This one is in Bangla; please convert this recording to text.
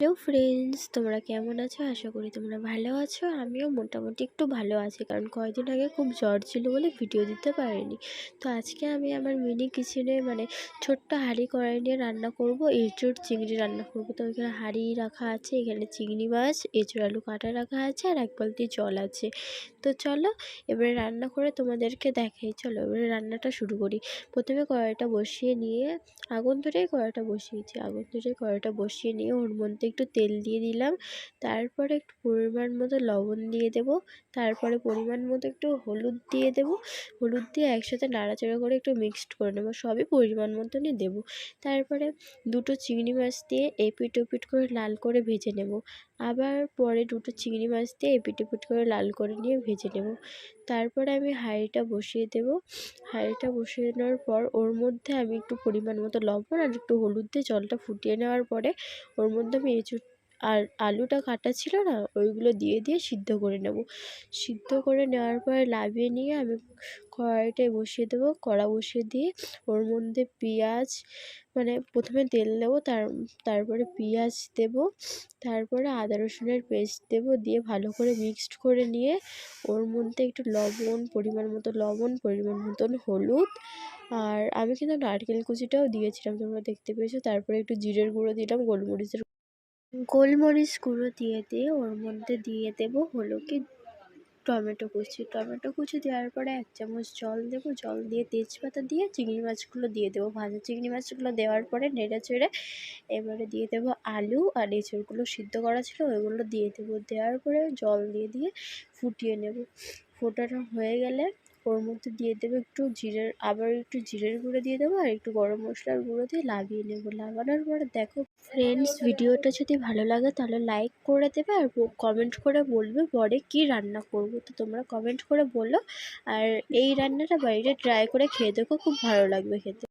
হ্যালো ফ্রেন্ডস, তোমরা কেমন আছো? আশা করি তোমরা ভালো আছো। আমিও মোটামুটি একটু ভালো আছি, কারণ কয়েকদিন আগে খুব জ্বর ছিল বলে ভিডিও দিতে পারিনি। তো আজকে আমি আমার মিনি কিচেনে মানে ছোট্ট হাঁড়ি কড়াই নিয়ে রান্না করব। এঁচোড় চিংড়ি রান্না করব। তো এখানে হাঁড়ি রাখা আছে, এখানে চিংড়ি মাছ, এঁচোড় আলু কাটা রাখা আছে, আর এক বালতি জল আছে। তো চলো, এবারে রান্না করে তোমাদেরকে দেখাই। চলো, এবারে রান্নাটা শুরু করি। প্রথমে কড়াইটা বসিয়ে নিয়ে, আগুন ধরেই কড়াইটা বসিয়েছি। আগুন ধরে কড়াইটা বসিয়ে নিয়ে ওর মধ্যে একটু তেল দিয়ে দিলাম। তারপরে একটু পরিমাণ মতো লবণ দিয়ে দেব। তারপরে পরিমাণ মতো একটু হলুদ দিয়ে দেব। হলুদ দিয়ে একসাথে নাড়াচাড়া করে একটু মিক্সড করে নেব। সবই পরিমাণ মতনই দেবো। তারপরে দুটো চিংড়ি মাছ দিয়ে এপিট ওপিট করে লাল করে ভেজে নেব। আবার পরে দুটো চিংড়ি মাছ দিয়ে এপিট ওপিট করে লাল করে নিয়ে ভেজে নেব। তারপরে আমি হাঁড়িটা বসিয়ে দেব। হাঁড়িটা বসিয়ে নেওয়ার পর ওর মধ্যে আমি একটু পরিমাণ মতো লবণ আর একটু হলুদ দিয়ে জলটা ফুটিয়ে নেওয়ার পরে ওর মধ্যে আমি এঁচুড় আর আলুটা কাটা ছিল না, ওইগুলো দিয়ে দিয়ে সিদ্ধ করে নেব। সিদ্ধ করে নেওয়ার পরে লাভিয়ে নিয়ে আমি কড়াইটায় বসিয়ে দেবো। কড়া বসিয়ে দিয়ে ওর মধ্যে পেঁয়াজ মানে প্রথমে তেল দেবো তার, তারপরে পেঁয়াজ দেবো, তারপরে আদা রসুনের পেস্ট দেবো, দিয়ে ভালো করে মিক্সড করে নিয়ে ওর মধ্যে একটু লবণ, পরিমাণ মতো লবণ, পরিমাণ মতন হলুদ, আর আমি কিন্তু নারকেল কুচিটাও দিয়েছিলাম, তোমরা দেখতে পেয়েছ। তারপরে একটু জিরের গুঁড়ো দিলাম, গোলমরিচের গোলমরিচ গুঁড়ো দিয়ে দিয়ে ওর মধ্যে দিয়ে দেবো হলো কি টমেটো কুচি। টমেটো কুচি দেওয়ার পরে এক চামচ জল দেবো, জল দিয়ে তেজপাতা দিয়ে চিংড়ি মাছগুলো দিয়ে দেবো ভাজা। চিংড়ি মাছগুলো দেওয়ার পরে নেড়ে চেড়ে এবারে দিয়ে দেবো আলু আর এঁচড়গুলো সিদ্ধ করা ছিল ওইগুলো দিয়ে দেবো। দেওয়ার পরে জল দিয়ে দিয়ে ফুটিয়ে নেব। ফোটানো হয়ে গেলে ওর মধ্যে দিয়ে দেবো একটু জিরের, আবার একটু জিরের গুঁড়ো দিয়ে দেবো আর একটু গরম মশলার গুঁড়ো দিয়ে লাগিয়ে নেব। লাগানোর পরে দেখো ফ্রেন্ডস ভিডিওটা যদি ভালো লাগে তাহলে লাইক করে দেবে আর কমেন্ট করে বলবে পরে কি রান্না করব। তো তোমরা কমেন্ট করে বলো। আর এই রান্নাটা বাড়িতে ট্রাই করে খেয়ে দেখো, খুব ভালো লাগবে খেতে।